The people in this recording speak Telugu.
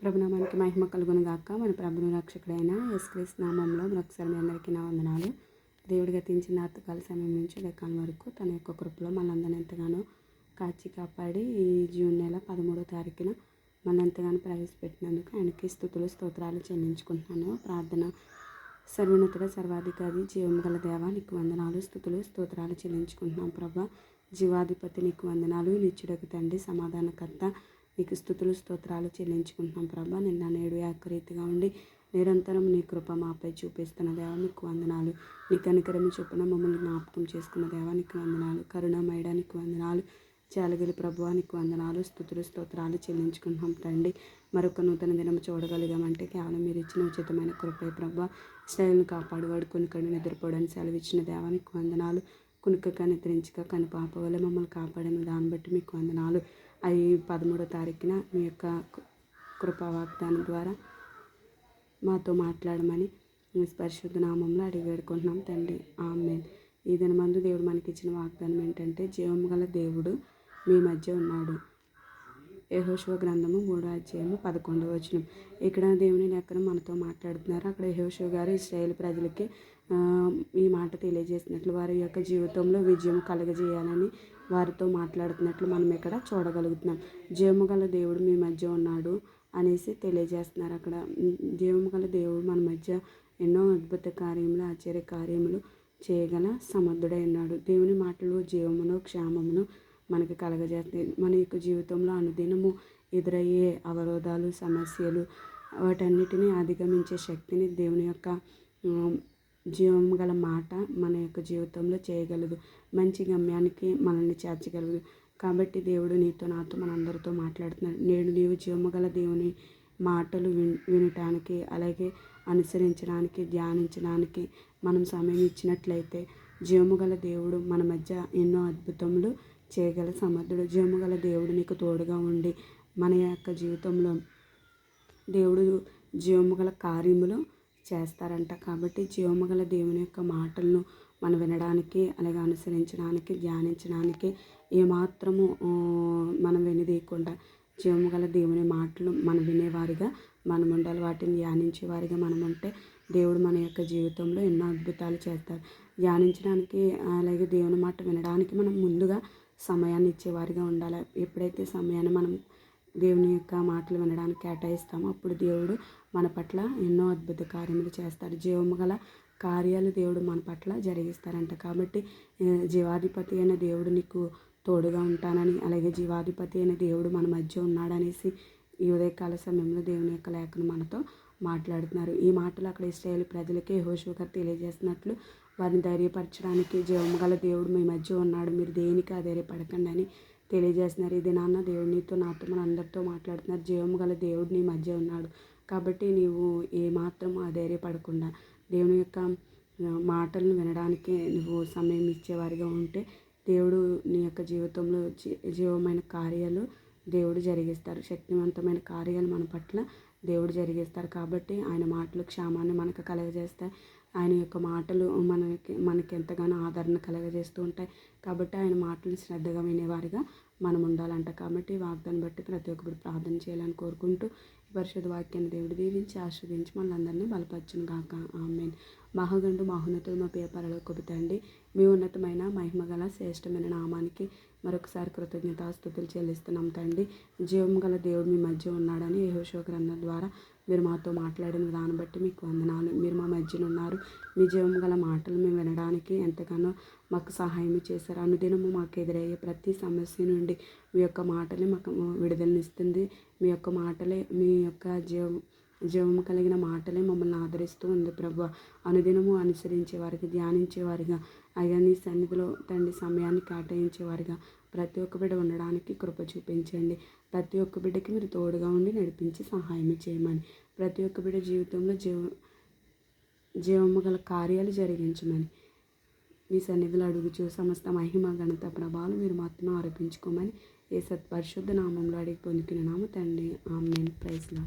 ప్రభునామానికి మహిమ కలుగును గాక మన ప్రభును రక్షకుడైన ఎస్క్రీస్ నామంలో మరొకసారి మీ అందరికీ నా వందనాలు. దేవుడు గతించిన అర్థకాల సమయం నుంచి లెక్కల వరకు తన యొక్క కృపలో మనందరిని ఎంతగానో కాచి కాపాడి ఈ జూన్ నెల పదమూడో తారీఖున మన ఎంతగానో ప్రవేశపెట్టినందుకు ఆయనకి స్థుతులు స్తోత్రాలు చెల్లించుకుంటున్నాను. ప్రార్థన సర్వోన్నతుడ సర్వాధికారి జీవం గల దేవ నీకు వందనాలు స్థుతులు స్తోత్రాలు చెల్లించుకుంటున్నాం ప్రభా. జీవాధిపతి నీకు వందనాలు. నిచ్చుడకు తండ్రి సమాధానకర్త నీకు స్థుతులు స్తోత్రాలు చెల్లించుకుంటున్నాం ప్రభా. నిన్న నేడు ఏకరీతిగా ఉండి నిరంతరం నీ కృప మాపై చూపిస్తున్న దేవా నీకు వందనాలు. నీ కనికరము చొప్పున మమ్మల్ని జ్ఞాపకం చేసుకున్న దేవా నీకు వందనాలు. కరుణమయడానికి వందనాలు. చాలగలి ప్రభువానికి వందనాలు. స్థుతులు స్తోత్రాలు చెల్లించుకుంటున్నాం తండ్రి. మరొక నూతన దినం చూడగలిగామంటే కేవలం మీరు ఇచ్చిన ఉచితమైన కృపే ప్రభా. శ్రేయులను కాపాడు వాడుకొని కడు నిద్రపోవడానికి సెలవు ఇచ్చిన దేవానికి వందనాలు. కునుకక నిద్రించక కను పాప వల్ల మమ్మల్ని కాపాడిన దాన్ని బట్టి మీకు వందనాలు. అవి పదమూడో తారీఖున మీ యొక్క కృపా వాగ్దానం ద్వారా మాతో మాట్లాడమని మీ పరిశుద్ధ నామంలో అడిగి వేడుకుంటున్నాం తండ్రి. ఆమె ఈ దినమందు దేవుడు మనకి ఇచ్చిన వాగ్దానం ఏంటంటే జీవం గల దేవుడు మీ మధ్య ఉన్నాడు. యహోశివ గ్రంథము మూడో అధ్యాయము పదకొండవ వచనం. ఇక్కడ దేవుని లెక్కన మనతో మాట్లాడుతున్నారు? అక్కడ యహోశివ గారు ఇస్రాయేల్ ప్రజలకి ఈ మాట తెలియజేసినట్లు వారి యొక్క జీవితంలో విజయం కలగజేయాలని వారితో మాట్లాడుతున్నట్లు మనం ఇక్కడ చూడగలుగుతున్నాం. జీవము గల దేవుడు మీ మధ్య ఉన్నాడు అనేసి తెలియజేస్తున్నారు అక్కడ. జీవము గల దేవుడు మన మధ్య ఎన్నో అద్భుత కార్యములు ఆశ్చర్య కార్యములు చేయగల సమర్థుడై ఉన్నాడు. దేవుని మాటలు జీవమును క్షేమమును మనకి కలగజేస్తాయి మన యొక్క జీవితంలో అనుదినము ఎదురయ్యే అవరోధాలు సమస్యలు వాటన్నిటిని అధిగమించే శక్తిని దేవుని యొక్క జీవం గల మాట మన యొక్క జీవితంలో చేయగలదు. మంచి గమ్యానికి మనల్ని చేర్చగలదు. కాబట్టి దేవుడు నీతో నాతో మనందరితో మాట్లాడుతున్నాడు. నేడు నీవు జీవము గల దేవుని మాటలు విన్ వినటానికి అలాగే అనుసరించడానికి ధ్యానించడానికి మనం సమయం ఇచ్చినట్లయితే జీవము గల దేవుడు మన మధ్య ఎన్నో అద్భుతములు చేయగల సమర్థుడు. జీవము గల దేవుడు నీకు తోడుగా ఉండి మన యొక్క జీవితంలో దేవుడు జీవము గల కార్యములు చేస్తారంట. కాబట్టి జీవముగల దేవుని యొక్క మాటలను మనం వినడానికి అలాగే అనుసరించడానికి ధ్యానించడానికి ఏమాత్రము మనం వినదీయకుండా జీవము గల దేవుని మాటలు మనం వినేవారిగా మనం ఉండాలి. వాటిని ధ్యానించేవారిగా మనం ఉంటే దేవుడు మన యొక్క జీవితంలో ఎన్నో అద్భుతాలు చేస్తారు. ధ్యానించడానికి అలాగే దేవుని మాట వినడానికి మనం ముందుగా సమయాన్ని ఇచ్చేవారిగా ఉండాలి. ఎప్పుడైతే సమయాన్ని మనం దేవుని యొక్క మాటలు వినడానికి కేటాయిస్తామో. అప్పుడు దేవుడు మన పట్ల ఎన్నో అద్భుత కార్యములు చేస్తాడు. జీవము గల కార్యాలు దేవుడు మన పట్ల జరిగిస్తారంట కాబట్టి జీవాధిపతి అయిన దేవుడు నీకు తోడుగా ఉంటానని అలాగే జీవాధిపతి అయిన దేవుడు మన మధ్య ఉన్నాడనేసి ఈ ఉదయకాల సమయంలో దేవుని యొక్క లేఖను మనతో మాట్లాడుతున్నారు. ఈ మాటలు అక్కడ ఇస్రాయేల్ ప్రజలకే హోషు తెలియజేస్తున్నట్లు వారిని ధైర్యపరచడానికి జీవము గల దేవుడు మీ మధ్య ఉన్నాడు. మీరు దేనికి ధైర్యపడకండి అని తెలియజేస్తున్నారు ఇది నాన్న దేవుడు నీతో నాతో మన అందరితో మాట్లాడుతున్నారు. జీవము గల దేవుడు నీ మధ్య ఉన్నాడు. కాబట్టి నీవు ఏమాత్రం అధైర్యపడకుండా దేవుని యొక్క మాటలను వినడానికి నువ్వు సమయం ఇచ్చేవారిగా ఉంటే దేవుడు నీ యొక్క జీవితంలో జీవమైన కార్యాలు దేవుడు జరిగిస్తారు. శక్తివంతమైన కార్యాలు మన పట్ల దేవుడు జరిగిస్తారు. కాబట్టి ఆయన మాటలు క్షేమాన్ని మనకు కలగజేస్తాయి. ఆయన యొక్క మాటలు మనకి మనకి ఎంతగానో ఆదరణ కలగజేస్తూ ఉంటాయి. కాబట్టి ఆయన మాటలు శ్రద్ధగా వినేవారిగా. మనం ఉండాలంట కాబట్టి వాగ్దాన్ని బట్టి ప్రతి ఒక్కరు ప్రార్థన చేయాలని కోరుకుంటూ పరిశుద్ధ వాక్యాన్ని దేవుడు దీవించి ఆస్వాదించి మనందరినీ బలపరచును గాక. ఆమెన్. మహాగండు మహోన్నతులు మా పేపర్లో కొబుతండి మీ ఉన్నతమైన మహిమగల శ్రేష్టమైన నామానికి మరొకసారి కృతజ్ఞతాస్థుతులు చెల్లిస్తున్నాం తండ్రి. జీవం గల దేవుడు మీ మధ్య ఉన్నాడని యహోశివ గ్రంథం ద్వారా మీరు మాతో మాట్లాడిన దాన్ని బట్టి మీకు వందనాలు. మీరు మా మధ్యన ఉన్నారు. మీ జీవం గల మాటలు మేము వినడానికి ఎంతగానో మాకు సహాయం చేశారు. అనుదినము మాకు ఎదురయ్యే ప్రతి సమస్య నుండి మీ యొక్క మాటలే మాకు విడుదలనిస్తుంది. మీ యొక్క మాటలే మీ యొక్క జీవం జీవము కలిగిన మాటలే మమ్మల్ని ఆదరిస్తూ ఉంది ప్రభు. అనుదినము అనుసరించే వారికి ధ్యానించే వారిగా అయ్యా నీ సన్నిధిలో తండ్రి సమయాన్ని కేటాయించేవారిగా ప్రతి ఒక్క బిడ్డ ఉండడానికి కృప చూపించండి. ప్రతి ఒక్క బిడ్డకి మీరు తోడుగా ఉండి నడిపించి సహాయం చేయమని. ప్రతి ఒక్క బిడ్డ జీవితంలో జీవ జీవము గల కార్యాలు జరిగించమని. మీ సన్నిధిలో అడుగుచు సమస్త మహిమ ఘనత ప్రభావాలు మీరు మాత్రం ఆరోపించుకోమని ఏ సత్పరిశుద్ధ నామంలో అడిగి పొందుకున్న నామ తండ్రి. ఆమె ప్రైజ్లో